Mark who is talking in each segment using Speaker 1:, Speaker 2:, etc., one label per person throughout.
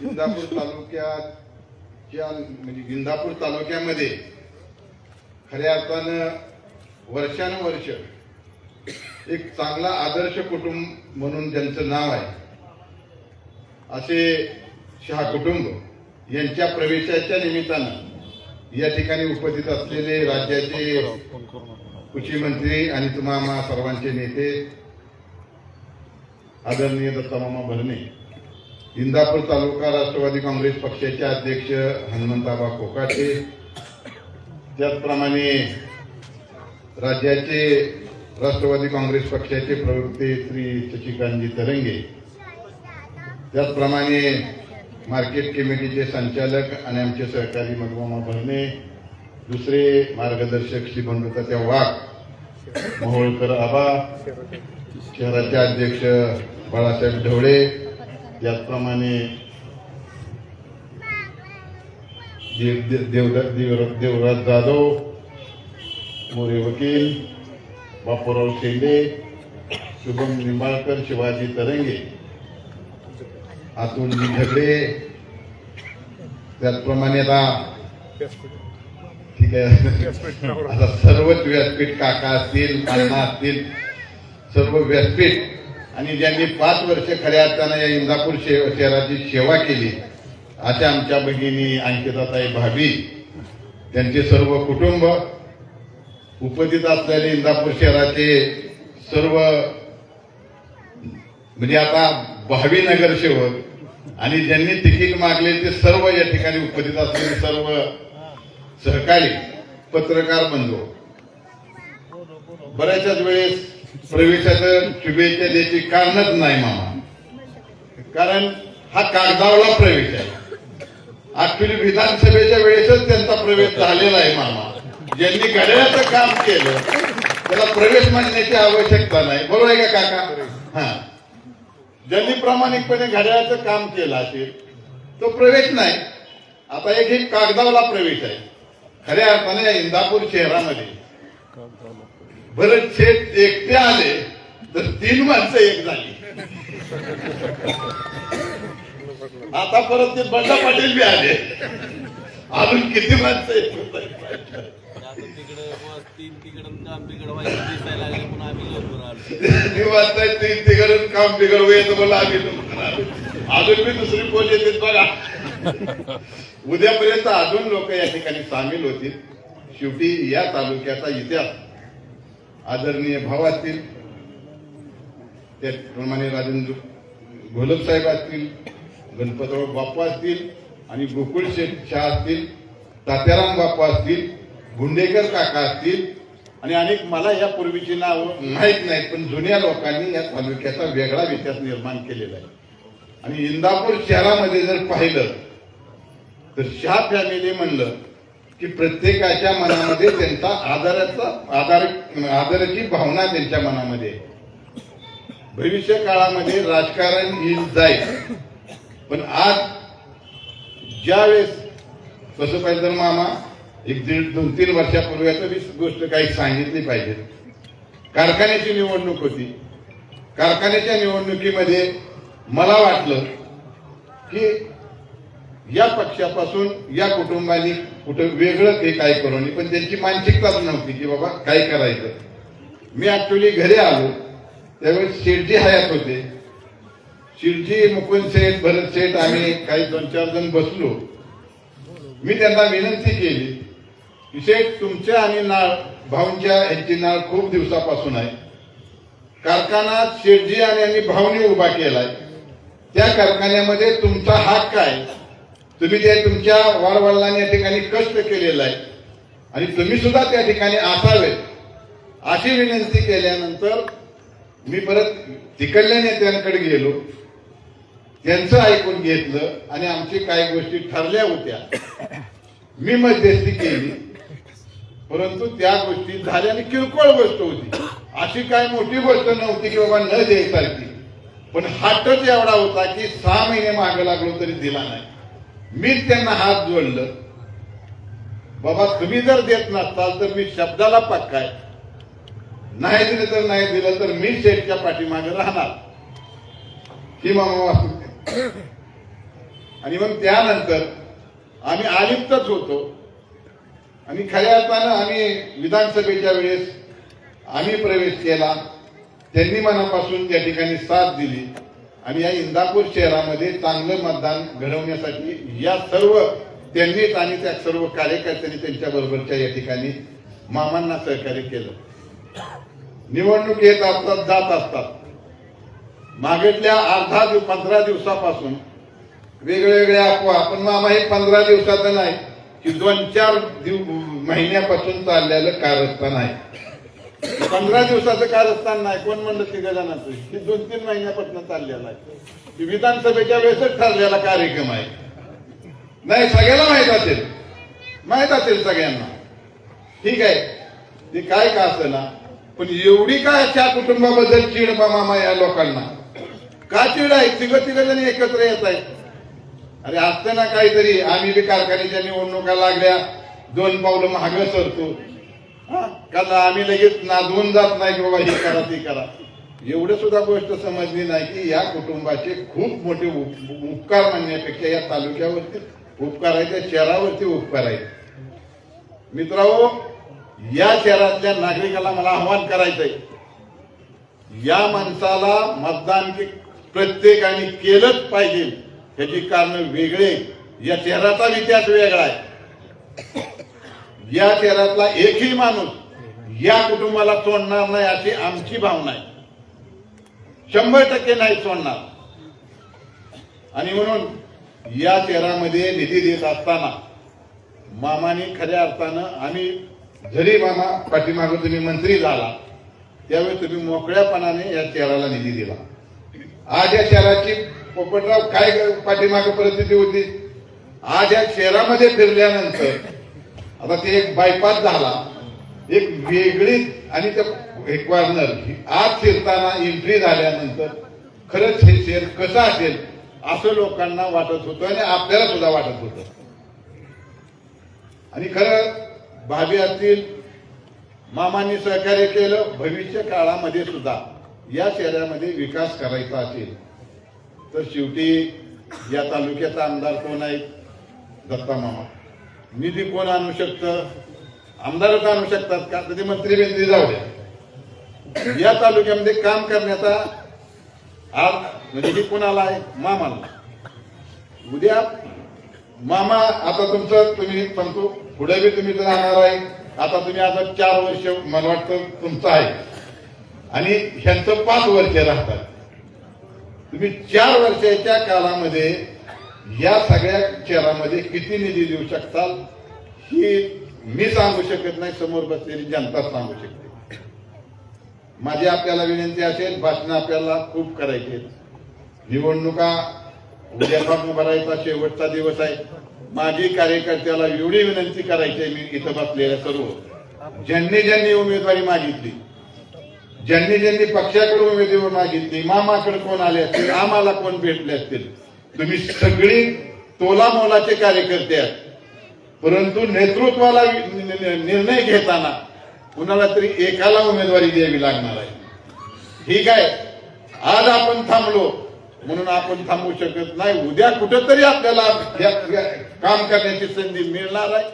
Speaker 1: इंदापूर तालुक्याच्या म्हणजे इंदापूर तालुक्यामध्ये खऱ्या अर्थानं वर्षानुवर्ष एक चांगला आदर्श कुटुंब म्हणून ज्यांचं नाव आहे असे शहा कुटुंब यांच्या प्रवेशाच्या निमित्तानं या ठिकाणी उपस्थित असलेले राज्याचे कृषी मंत्री आणि तुम्हा सर्वांचे नेते आदरणीय दत्तामामा भरणे इंदापूर तालुका राष्ट्रवादी काँग्रेस पक्षाचे अध्यक्ष हनुमंताबा कोकाटे त्याचप्रमाणे राज्याचे राष्ट्रवादी काँग्रेस पक्षाचे प्रवक्ते श्री शशिकांतजी तरंगे त्याचप्रमाणे मार्केट कमिटीचे संचालक आणि आमचे सहकारी मधुमामा भरणे दुसरे मार्गदर्शक श्री बंधुतात्या वाघ मोहोळकर आबा शहराचे अध्यक्ष बाळासाहेब ढवळे त्याचप्रमाणे देव- देव- देवदा- देवरा- देवराज जाधव मोरे वकील बापूराव शेंडे शुभम निंबाळकर शिवाजी तरंगे अतुलजी झगडे त्याचप्रमाणे आता ठीक आहे. आता सर्वच व्यासपीठ काका असतील अण्णा असतील सर्व व्यासपीठ आणि ज्यांनी पाच वर्ष खऱ्या अर्थानं या इंदापूर शे- शहराची सेवा केली अशा आमच्या भगिनी अंकिताताई भाभी त्यांचे सर्व कुटुंब उपस्थित असलेले इंदापूर शहराचे सर्व म्हणजे आता भावी नगरसेवक आणि ज्यांनी तिकीट मागले ते सर्व या ठिकाणी उपस्थित असलेले सर्व सहकारी पत्रकार बंधू. बऱ्याचशाच वेळेस प्रवेशाचं शुभेच्छा द्यायची कारणच नाही मामा. कारण हा कागदावला प्रवेश आहे. ऍक्च्युली विधानसभेच्या वेळेसच त्यांचा प्रवेश झालेला आहे मामा. ज्यांनी घड्याळाचं काम केलं त्याला प्रवेश मानण्याची आवश्यकता नाही. बरोबर आहे का काका? हा. ज्यांनी प्रामाणिकपणे घड्याळाचं काम केलं असेल तो प्रवेश नाही. आता एक एक कागदावला प्रवेश आहे. खऱ्या अर्थाने इंदापूर शहरामध्ये बरं शेठ एकटे आले तर तीन माणसं एक झाली. आता परत ते बंडा पाटील बी आले. अजून किती माणसं एक आहेत?
Speaker 2: तीन तिकडं काम तिकडं
Speaker 1: तिकडून काम बिघडवं येतं मला आम्ही अजून मी दुसरी कोण येते बघा. उद्यापर्यंत अजून लोक या ठिकाणी सामील होतील. शेवटी या तालुक्याचा इतिहास. आदरणीय भाव असतील त्याचप्रमाणे राजेंद्र घोलप साहेब असतील गणपतराव बाप्पा असतील आणि गोकुळ शेठ शाह असतील तात्याराम बाप्पा असतील गुंडेकर काका असतील आणि अनेक मला या पूर्वीची नाव माहीत नाहीत पण जुन्या लोकांनी या तालुक्याचा वेगळा इतिहास निर्माण केलेला आहे. आणि इंदापूर शहरामध्ये जर पाहिलं तर शाह फॅमिली म्हणलं की प्रत्येकाच्या मनामध्ये त्यांचा आदराचा आधार आदराची भावना त्यांच्या मनामध्ये आहे. भविष्य काळामध्ये राजकारण येईल जाईल. पण आज ज्यावेळेस तसं पाहिजे तर मामा एक दीड दोन तीन वर्षापूर्वी आता मी गोष्ट काही सांगितली पाहिजे. कारखान्याची निवडणूक होती. कारखान्याच्या निवडणुकीमध्ये मला वाटलं की या पक्षापासून या कुटुंबानी कुठं वेगळं ते काय करू नये. पण त्यांची मानसिकताच नव्हती की बाबा काय करायचं. मी ऍक्च्युली घरी आलो. त्यावेळेस शिर्जी हयात होते. शिर्जी मुकुंद शेठ भरत शेठ आम्ही काही दोन चार जण बसलो. मी त्यांना विनंती केली की शेठ तुमच्या आणि नाळ भाऊंच्या ह्यांची नाळ खूप दिवसापासून आहे. कारखाना शेठजी आणि भाऊने भाऊनी उभा केलाय. त्या कारखान्यामध्ये तुमचा हात काय तुम्ही जे तुमच्या वाडवडिलांनी या ठिकाणी कष्ट केलेला आहे आणि तुम्ही सुद्धा त्या ठिकाणी असावेत अशी विनंती केल्यानंतर मी परत तिकडल्या नेत्यांकडे गेलो. त्यांचं ऐकून घेतलं आणि आमची काही गोष्टी ठरल्या होत्या. मी मध्यस्थी केली परंतु त्या गोष्टी झाल्या आणि किरकोळ गोष्ट होती. अशी काय मोठी गोष्ट नव्हती की बाबा न द्यायसारखी. पण हट्टच एवढा होता की सहा महिने मागे लागलो तरी दिला नाही. मीच त्यांना हात जोडलं. बाबा तुम्ही जर देत नसताल तर मी शब्दाला पक्का आहे. नाही दिलं तर नाही दिलं तर मी शेठच्या पाठीमागे राहणार. ही मामा आणि मग त्यानंतर आम्ही आलिप्तच होतो. आणि खऱ्या अर्थानं आम्ही विधानसभेच्या वेळेस आम्ही प्रवेश केला. त्यांनी मनापासून त्या ठिकाणी साथ दिली. आणि या इंदापूर शहरामध्ये चांगलं मतदान घडवण्यासाठी या सर्व त्यांनीच आणि त्या सर्व कार्यकर्त्यांनी त्यांच्या बरोबरच्या या ठिकाणी मामांना सहकार्य केलं. निवडणूक येत असतात जात असतात. मागेतल्या अर्धा दिव पंधरा दिवसापासून वेगवेगळ्या अफवा. पण मामा हे पंधरा दिवसाचं नाही की दोन चार दिव महिन्यापासून चाललेलं कारस्थान आहे. पंधरा दिवसाचं कारस्थान नाही कोण म्हणलं ते गजानाचं हे दोन तीन महिन्यापासून चाललेलं आहे. विधानसभेच्या वेळेसच ठरलेला कार्यक्रम आहे. नाही सगळ्याला माहीत असेल. माहीत असेल सगळ्यांना. ठीक आहे. ते काय का ना पण एवढी काय त्या कुटुंबाबद्दल चीड मामा या लोकांना? का चीड आहे? तिघ तिघ जणी एकत्र येत आहेत. अरे असतं ना काहीतरी आम्ही बी कारखान्याच्या निवडणुका लागल्या. दोन पावलं महाग सरतो. कारण आम्ही लगेच नादवून जात नाही की बाबा हे करा ते करा. एवढं सुद्धा गोष्ट समजली नाही की या कुटुंबाचे खूप मोठे उपकार म्हणण्यापेक्षा या तालुक्यावरती उपकार आहेत त्या शहरावरती उपकार आहेत. मित्रांनो या शहरातल्या नागरिकाला मला आव्हान करायचंय या माणसाला मतदान के- प्रत्येकाने केलंच पाहिजे. ह्याची कारण वेगळे. या शहराचा इतिहास वेगळा आहे. या तेरातला एकही माणूस या कुटुंबाला सोडणार नाही अशी आमची भावना आहे. शंभर टक्के नाही सोडणार. आणि म्हणून या तेरामध्ये निधी देत असताना मामाने खऱ्या अर्थानं आम्ही जरी मामा पाठीमागं तुम्ही मंत्री झाला त्यावेळी तुम्ही मोकळ्यापणाने या चेहराला निधी दिला. आज या शहराची पोपटराव काय पाठीमागं परिस्थिती होती? आज या शहरामध्ये फिरल्यानंतर आता ते एक बायपास झाला. एक वेगळी आणि त्या एक कॉर्नर आज फिरताना एंट्री झाल्यानंतर खरंच हे शेअर कसं असेल असं लोकांना वाटत होतं आणि आपल्याला सुद्धा वाटत होतं. आणि खरं भाव्यातील असतील मामांनी सहकार्य केलं भविष्य काळामध्ये सुद्धा या शहरामध्ये विकास करायचा असेल तर शेवटी या तालुक्याचा आमदार कोण आहे दत्ता मामा. निधी कोण आणू शकतं? आमदारच आणू शकतात? का? तर ते मंत्री बिंत्री जाऊ द्या या तालुक्यामध्ये काम करण्याचा आज म्हणजे हे कोणाला आहे? मामाला. उद्या मामा आता तुमचं तुम्ही सांगतो पुढे बी तुम्ही राहणार आहे. आता तुम्ही आता चार वर्ष मला वाटतं तुमचं आहे. आणि ह्यांचं पाच वर्ष राहतात. तुम्ही चार वर्षाच्या कालामध्ये या सगळ्या शहरामध्ये किती निधी देऊ शकतात ही मी सांगू शकत नाही समोर बसलेली जनता सांगू शकते. माझी आपल्याला विनंती असेल भाषण आपल्याला खूप करायची आहेत. निवडणुका उद्या भरायचा शेवटचा दिवस आहे. माझी कार्यकर्त्याला एवढी विनंती करायची आहे मी इथं बसलेल्या सर्व. ज्यांनी ज्यांनी उमेदवारी मागितली ज्यांनी ज्यांनी पक्षाकडून उमेदवारी मागितली मामाकडे कोण आले असतील आम्हाला कोण भेटले असतील तुम्ही सगळी तोला मोलाचे कार्यकर्ते आहात. परंतु नेतृत्वाला निर्णय घेताना कुणाला तरी एकाला उमेदवारी द्यावी लागणार आहे. ठीक आहे. आज आपण थांबलो. म्हणून आपण थांबू शकत नाही. उद्या कुठंतरी आपल्याला काम करण्याची संधी मिळणार आहे.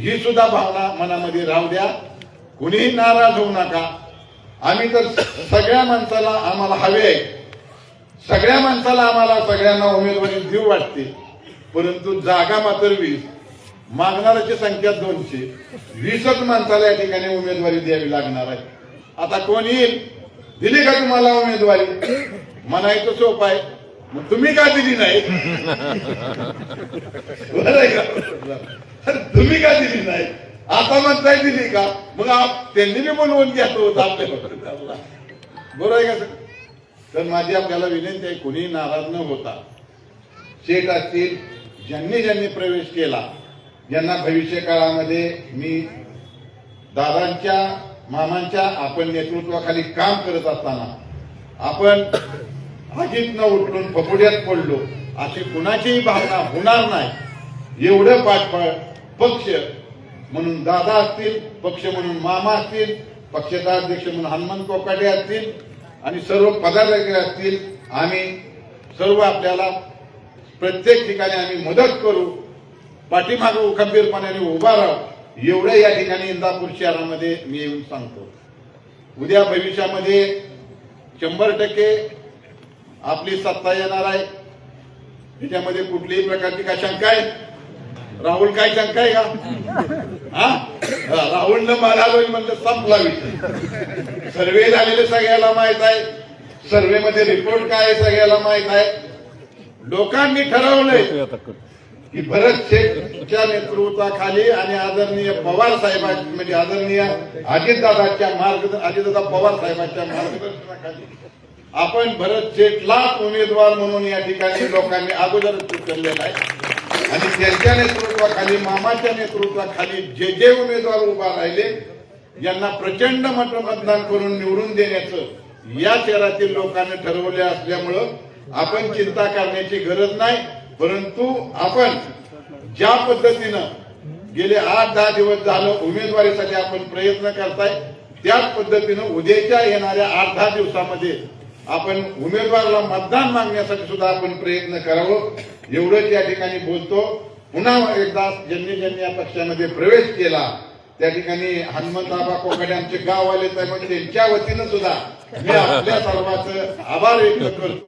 Speaker 1: ही सुद्धा भावना मनामध्ये राहू द्या. कुणीही नाराज होऊ नका. आम्ही तर सगळ्या माणसाला आम्हाला हवे आहे. सगळ्या माणसाला आम्हाला सगळ्यांना उमेदवारी देऊ वाटते. परंतु जागा मात्र वीस. मागणाऱ्याची संख्या दोनशे. वीसच माणसाला या ठिकाणी उमेदवारी द्यावी लागणार आहे. आता कोण येईल? दिली का तुम्हाला उमेदवारी? म्हणायचं सोपं आहे. मग तुम्ही का दिली नाही? बरं आहे का? तुम्ही का दिली नाही? आता म्हणताय दिली का? मग आप- त्यांनी बी बोलवून घ्यायचं होतं आपल्या बरोबर आहे का सर? तर माझी आपल्याला विनंती आहे कुणी नाराज न होता. शेठ असतील ज्यांनी ज्यांनी प्रवेश केला ज्यांना भविष्य काळामध्ये मी दादांच्या मामांच्या आपण नेतृत्वाखाली काम करत असताना आपण आगीत न उठून फपुड्यात पडलो अशी कुणाचीही भावना होणार नाही. एवढं पाठबळ पक्ष म्हणून दादा असतील पक्ष म्हणून मामा असतील पक्षाचा अध्यक्ष म्हणून हनुमान कोकाटे असतील आणि सर्व पदाधिकारी असतील आम्ही सर्व आपल्याला प्रत्येक ठिकाणी आम्ही मदत करू पाठीमागू खंबीरपणाने उभा राहू एवढं या ठिकाणी इंदापूर शहरामध्ये मी येऊन सांगतो. उद्या भविष्यामध्ये शंभर टक्के आपली सत्ता येणार आहे. त्याच्यामध्ये कुठलीही प्रकारची का शंका आहे? राहुल काय सांगताय का? हा? हा, राहुलनं मला होईल म्हणलं संपला विषय. सर्वे झालेले सगळ्याला माहीत आहे. सर्वे मध्ये रिपोर्ट काय आहे सगळ्याला माहीत आहे. लोकांनी ठरवलंय की भरत शेठच्या नेतृत्वाखाली आणि आदरणीय पवार साहेब म्हणजे आदरणीय अजितदादाच्या मार्ग अजितदादा पवार साहेबांच्या मार्गदर्शनाखाली आपण भरत शेठलाच उमेदवार म्हणून या ठिकाणी लोकांनी अगोदरच उचललेला आहे. आणि त्यांच्या नेतृत्वाखाली मामाच्या नेतृत्वाखाली जे जे उमेदवार उभा राहिले यांना प्रचंड मत मतदान करून निवडून देण्याचं या शहरातील लोकांनी ठरवले असल्यामुळं आपण चिंता करण्याची गरज नाही. परंतु आपण ज्या पद्धतीनं गेले आठ दहा दिवस झालं उमेदवारीसाठी आपण प्रयत्न करताय त्याच पद्धतीनं उद्याच्या येणाऱ्या आठ दहा दिवसामध्ये आपण उमेदवाराला मतदान मागण्यासाठी सुद्धा आपण प्रयत्न करावं. एवढंच या ठिकाणी बोलतो. पुन्हा एकदा ज्यांनी ज्यांनी या पक्षामध्ये प्रवेश केला त्या ठिकाणी हनुमंताबा कोकडे आमचे गाववाले त्यामुळे त्यांच्या वतीनं सुद्धा मी आपल्या सर्वांचं आभार व्यक्त करतो.